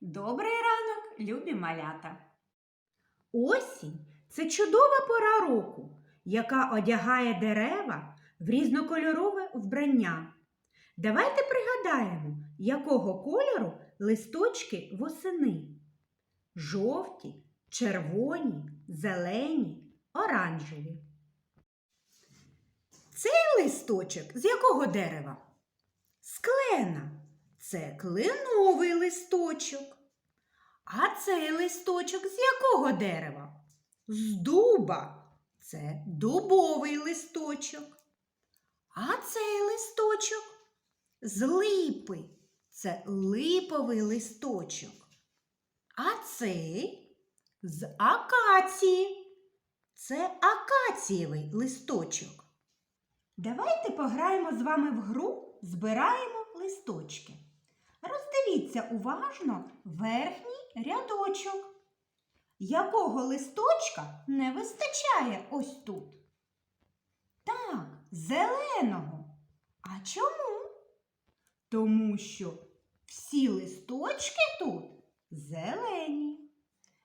Добрий ранок, любі малята! Осінь це чудова пора року, яка одягає дерева в різнокольорове вбрання. Давайте пригадаємо, якого кольору листочки восени. Жовті, червоні, зелені, оранжеві. Цей листочок з якого дерева? З клена. Це кленовий листочок. А цей листочок з якого дерева? З дуба. Це дубовий листочок. А цей листочок з липи. Це липовий листочок. А цей з акації. Це акацієвий листочок. Давайте пограємо з вами в гру, збираємо листочки. Роздивіться уважно верхній рядочок. Якого листочка не вистачає ось тут? Так, зеленого. А чому? Тому що всі листочки тут зелені.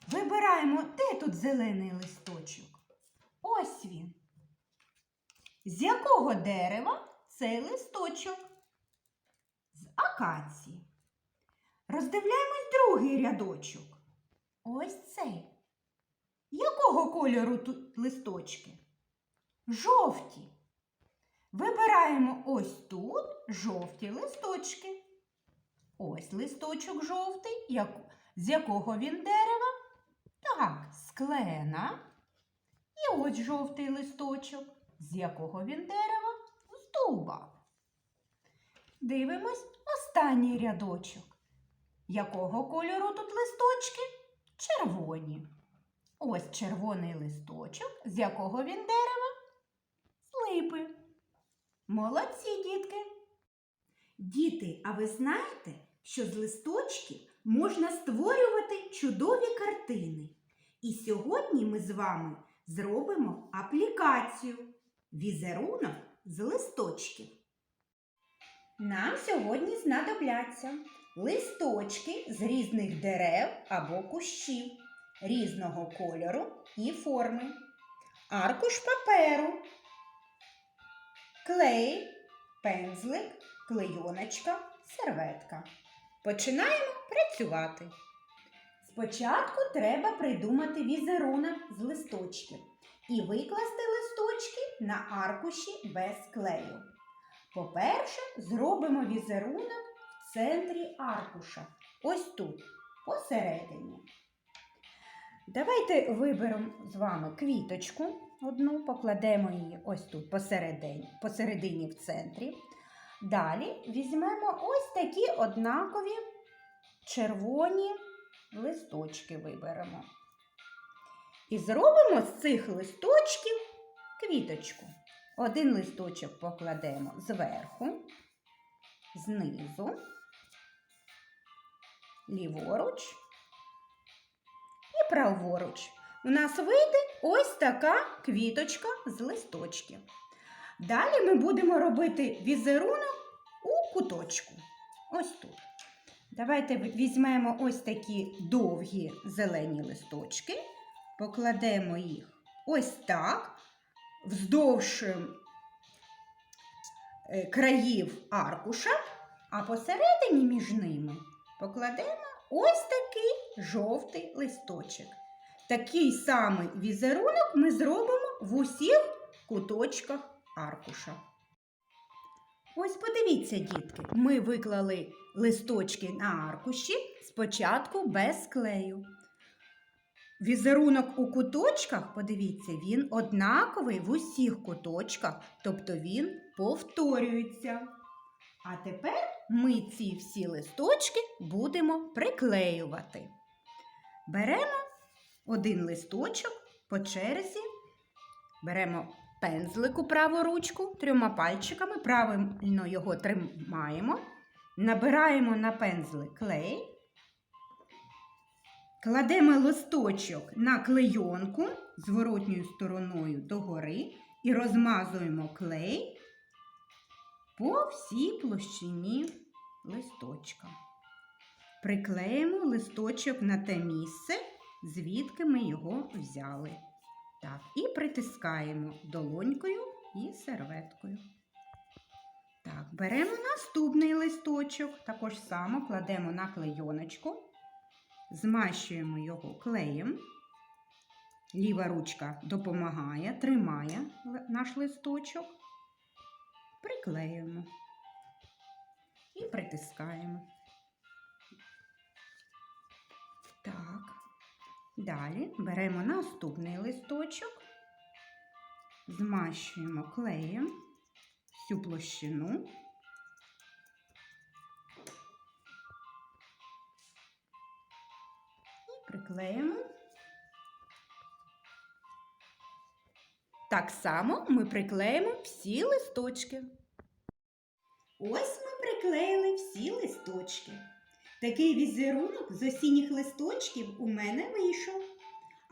Вибираємо, де тут зелений листочок. Ось він. З якого дерева цей листочок? З акації. Роздивляємось другий рядочок. Ось цей. Якого кольору тут листочки? Жовті. Вибираємо ось тут жовті листочки. Ось листочок жовтий. Як- З якого він дерева? Так, з клена. І ось жовтий листочок. З якого він дерева? З дуба. Дивимось останній рядочок. Якого кольору тут листочки? Червоні. Ось червоний листочок, з якого він дерева? З липи. Молодці, дітки. Діти, а ви знаєте, що з листочків можна створювати чудові картини. І сьогодні ми з вами зробимо аплікацію візерунок з листочків. Нам сьогодні знадобляться листочки з різних дерев або кущів різного кольору і форми, аркуш паперу, клей, пензлик, клейоночка, серветка. Починаємо працювати. Спочатку треба придумати візерунок з листочків і викласти листочки на аркуші без клею. По-перше, зробимо візерунок в центрі аркуша. Ось тут, посередині. Давайте виберемо з вами квіточку одну, покладемо її ось тут посередині, посередині в центрі. Далі візьмемо ось такі однакові червоні листочки виберемо. І зробимо з цих листочків квіточку. Один листочок покладемо зверху, знизу, ліворуч і праворуч. У нас вийде ось така квіточка з листочків. Далі ми будемо робити візерунок у куточку. Ось тут. Давайте візьмемо ось такі довгі зелені листочки, покладемо їх ось так, вздовж е, країв аркуша, а посередині між ними покладемо ось такий жовтий листочок. Такий самий візерунок ми зробимо в усіх куточках аркуша. Ось подивіться, дітки, ми виклали листочки на аркуші спочатку без клею. Візерунок у куточках, подивіться, він однаковий в усіх куточках, тобто він повторюється. А тепер ми ці всі листочки будемо приклеювати. Беремо один листочок по черзі, беремо пензлик у праву ручку трьома пальчиками, правильно його тримаємо, набираємо на пензлик клей, кладемо листочок на клейонку зворотньою стороною догори і розмазуємо клей по всій площині листочка. приклеїмо листочок на те місце, звідки ми його взяли. Так, і притискаємо долонькою і серветкою. Так, беремо наступний листочок, також само кладемо на клейоночку, змащуємо його клеєм. Ліва ручка допомагає, тримає наш листочок, приклеюємо і притискаємо. Так. Далі беремо наступний листочок, змащуємо клеєм всю площину. Приклеїмо. Так само ми приклеїмо всі листочки. Ось ми приклеїли всі листочки. Такий візерунок з осінніх листочків у мене вийшов.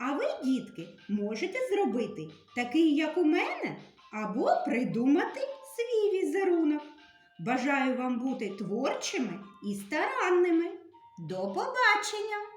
А ви, дітки, можете зробити такий, як у мене, або придумати свій візерунок. Бажаю вам бути творчими і старанними. До побачення!